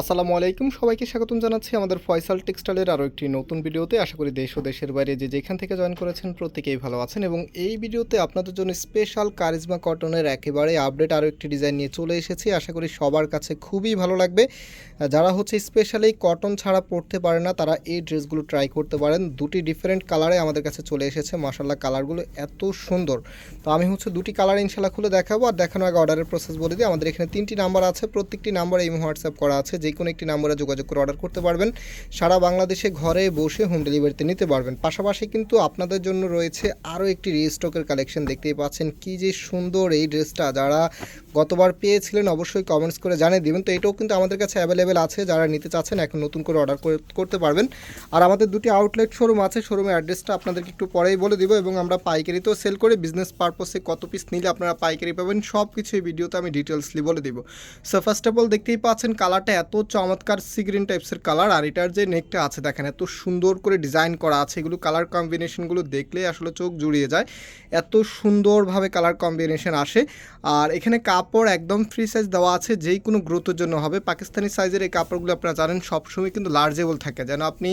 আসসালামু আলাইকুম। সবাইকে স্বাগতম জানাচ্ছি আমাদের ফয়সাল টেক্সটাইলের আরও একটি নতুন ভিডিওতে। আশা করি দেশ ও দেশের বাইরে যে যেখান থেকে জয়েন করেছেন প্রত্যেকেই ভালো আছেন এবং এই ভিডিওতে আপনাদের জন্য স্পেশাল কারিজমা কটনের একেবারে আপডেট আরও একটি ডিজাইন নিয়ে চলে এসেছি। আশা করি সবার কাছে খুবই ভালো লাগবে। যারা হচ্ছে স্পেশালি কটন ছাড়া পরতে পারে না, তারা এই ড্রেসগুলো ট্রাই করতে পারেন। দুটি ডিফারেন্ট কালারে আমাদের কাছে চলে এসেছে। মাসাল্লাহ কালারগুলো এত সুন্দর। তো আমি হচ্ছে দুটি কালার ইনশাল্লাহ খুলে দেখাবো। আর দেখানো আগে অর্ডারের প্রসেস বলে দিই। আমাদের এখানে তিনটি নাম্বার আছে। প্রত্যেকটি নাম্বারে এই হোয়াটসঅ্যাপ করা আছে। যে কোনো একটি নাম্বারে যোগাযোগ করে অর্ডার করতে পারবেন। সারা বাংলাদেশে ঘরে বসে হোম ডেলিভারিতে নিতে পারবেন। পাশাপাশি কিন্তু আপনাদের জন্য রয়েছে আরও একটি রিস্টকের কালেকশন দেখতেই পাচ্ছেন। কি যে সুন্দর এই ড্রেসটা। যারা গতবার পেয়েছিলেন অবশ্যই কমেন্টস করে জানিয়ে দেবেন। তো এটাও কিন্তু আমাদের কাছে অ্যাভেলেবেল আছে। যারা নিতে চাচ্ছেন এখন নতুন করে অর্ডার করতে পারবেন। আর আমাদের দুটি আউটলেট শোরুম আছে। শোরুমের অ্যাড্রেসটা আপনাদেরকে একটু পরেই বলে দিব এবং আমরা পাইকারিতেও সেল করে বিজনেস পারপসে কত পিস নিলে আপনারা পাইকারি পাবেন সব কিছু ভিডিওতে আমি ডিটেলসলি বলে দিব। সো ফার্স্ট অফ অল দেখতেই পাচ্ছেন কালারটা এত চমৎকার সি গ্রিন টাইপসের কালার আর এটার যে নেকটা আছে দেখেন, এত সুন্দর করে ডিজাইন করা আছে, এগুলো কালার কম্বিনেশনগুলো দেখলে আসলে চোখ জুড়িয়ে যায়। এত সুন্দরভাবে কালার কম্বিনেশন আসে। আর এখানে কাপড় একদম ফ্রি সাইজ দেওয়া আছে, যেই কোনো গ্রোথের জন্য হবে। পাকিস্তানি সাইজের এই কাপড়গুলো আপনারা জানেন, সবসময় কিন্তু লার্জেবল থাকে। যেন আপনি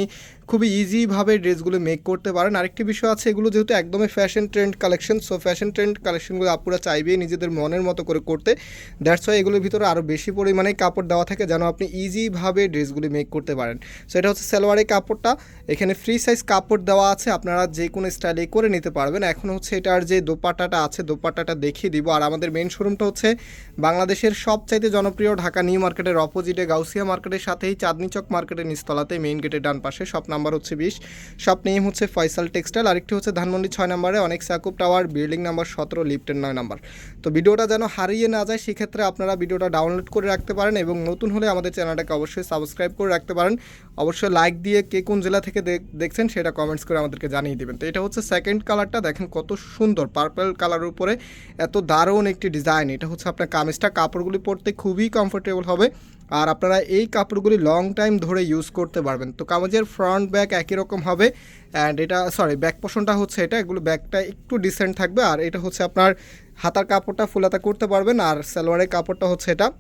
খুবই ইজিভাবে ড্রেসগুলো মেক করতে পারেন। আরেকটি বিষয় আছে, এগুলো যেহেতু একদমই fashion trend collection so fashion trend কালেকশনগুলো আপুরা চাইবে নিজেদের মনের মতো করে করতে। দ্যাটস ওয়াই এগুলোর ভিতরে আরও বেশি পরিমাণে কাপড় দেওয়া থাকে, যেন আপনি ইজিভাবে ড্রেসগুলি মেক করতে পারেন। সো এটা হচ্ছে সালোয়ারের কাপড়টা। এখানে ফ্রি সাইজ কাপড় দেওয়া আছে, আপনারা যে কোনো স্টাইলে করে নিতে পারবেন। এখন হচ্ছে এটার যে দোপাট্টাটা আছে, দোপাট্টাটা দেখিয়ে দিব। আর আমাদের মেন শোরুমটা হচ্ছে বাংলাদেশের সবচাইতে জনপ্রিয় ঢাকা নিউ মার্কেটের অপোজিটে গাউসিয়া মার্কেটের সাথেই চাঁদনি চক মার্কেটের নিচতলাতে মেইন গেটের ডান পাশে। শপ নাম্বার হচ্ছে বিশ। শপ নেম হচ্ছে ফয়সাল টেক্সটাইল আরেকটি হচ্ছে ধানমন্ডি ছয় নম্বরে অনেক সাকুব টাওয়ার বিল্ডিং নাম্বার সতেরো লিফটের নয় নাম্বার। তো ভিডিওটা যেন হারিয়ে না যায়, সেক্ষেত্রে আপনারা ভিডিওটা ডাউনলোড করে রাখতে পারেন এবং নতুন হলে আমাদের চ্যানেলটাকে অবশ্যই সাবস্ক্রাইব করে রাখতে পারেন। অবশ্যই লাইক দিয়ে কে কোন জেলা থেকে দেখ- দেখছেন সেটা কমেন্টস করে আমাদেরকে জানিয়ে দেবেন। তো এটা হচ্ছে সেকেন্ড কালারটা দেখেন কত সুন্দর পার্পল কালারের উপরে এত দারুণ একটি ডিজাইন এটা হচ্ছে আপনার কামিজটা, কাপড়গুলি পরতে খুবই কমফোর্টেবল হবে। আর আপনারা এই কাপড়গুলি লং টাইম ধরে ইউজ করতে পারবেন। তো কামিজের ফ্রন্ট ব্যাক একই রকম হবে। অ্যান্ড এটা সরি ব্যাক পোষণটা হচ্ছে এটা। এগুলো ব্যাকটা একটু ডিসেন্ট থাকবে। আর এটা হচ্ছে আপনার হাতার কাপড়টা ফুলাতা করতে পারবেন। আর সালোয়ারের কাপড়টা হচ্ছে এটা।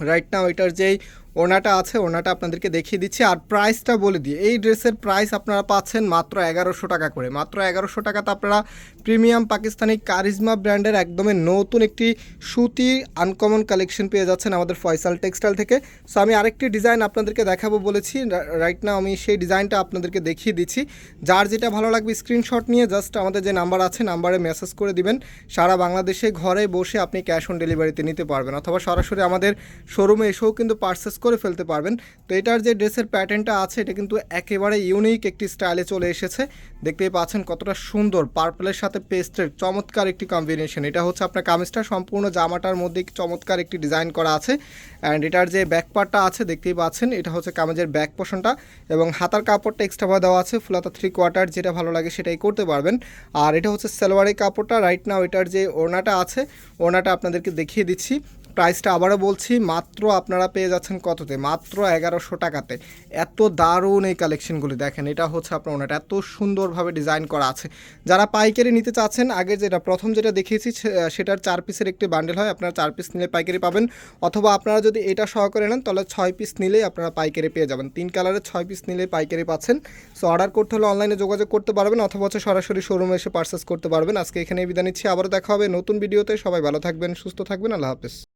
রাইট নাও এটার যেই ওনাটা আছে, ওনাটা আপনাদেরকে দেখিয়ে দিচ্ছি। আর প্রাইসটা বলে দিই, এই ড্রেসের প্রাইস আপনারা পাচ্ছেন মাত্র এগারোশো টাকা করে। মাত্র এগারোশো টাকাতে আপনারা প্রিমিয়াম পাকিস্তানি কারিজমা ব্র্যান্ডের একদমই নতুন একটি সুতি আনকমন কালেকশন পেয়ে যাচ্ছেন আমাদের ফয়সাল টেক্সটাইল থেকে। সো আমি আরেকটি ডিজাইন আপনাদেরকে দেখাবো বলেছি। রাইট না আমি সেই ডিজাইনটা আপনাদেরকে দেখিয়ে দিচ্ছি। যার যেটা ভালো লাগবে স্ক্রিনশট নিয়ে জাস্ট আমাদের যে নাম্বার আছে নাম্বারে মেসেজ করে দিবেন। সারা বাংলাদেশে ঘরে বসে আপনি ক্যাশ অন ডেলিভারিতে নিতে পারবেন। অথবা সরাসরি আমাদের শোরুমে এসেও কিন্তু পারচেস করে ফেলতে পারবেন। তো এটার যে ড্রেসের প্যাটার্নটা আছে, এটা কিন্তু একেবারে ইউনিক একটি স্টাইলে চলে এসেছে। দেখতেই পাচ্ছেন কতটা সুন্দর পার্পলের সাথে পেস্টের চমৎকার একটি কম্বিনেশন এটা হচ্ছে আপনার কামিজটা, সম্পূর্ণ জামাটার মধ্যে চমৎকার একটি ডিজাইন করা আছে। অ্যান্ড এটার যে ব্যাক পার্টটা আছে, দেখতেই পাচ্ছেন, এটা হচ্ছে কামিজের ব্যাক পোর্শনটা এবং হাতার কাপড়টা এক্সট্রা দেওয়া আছে, ফুলাতা থ্রি কোয়ার্টার যেটা ভালো লাগে সেটাই করতে পারবেন। আর এটা হচ্ছে সালোয়ারের কাপড়টা রাইট নাও এটার যে ওড়নাটা আছে, ওড়নাটা আপনাদেরকে দেখিয়ে দিচ্ছি। প্রাইসটা আবারও বলছি, মাত্র আপনারা পেয়ে যাচ্ছেন কততে? মাত্র এগারোশো টাকাতে। এত দারুণ এই কালেকশনগুলি দেখেন, এটা হচ্ছে আপনার ওনাটা এত সুন্দরভাবে ডিজাইন করা আছে। যারা পাইকারি নিতে চাচ্ছেন, আগে যেটা, প্রথম যেটা দেখিয়েছি সেটার চার পিসের একটি বান্ডেল হয়, আপনারা চার পিস নিলে পাইকারি পাবেন। অথবা আপনারা যদি এটা সহকারে নেন, তাহলে ছয় পিস নিলেই আপনারা পাইকারি পেয়ে যাবেন। তিন কালারের ছয় পিস নিলে পাইকারি পাচ্ছেন। সো অর্ডার করতে হলে অনলাইনে যোগাযোগ করতে পারবেন, অথবা হচ্ছে সরাসরি শোরুমে এসে পার্সেস করতে পারবেন। আজকে এখানে বিদায় নিচ্ছি, আবারও দেখা হবে নতুন ভিডিওতে সবাই ভালো থাকবেন, সুস্থ থাকবেন, আল্লাহ হাফেজ।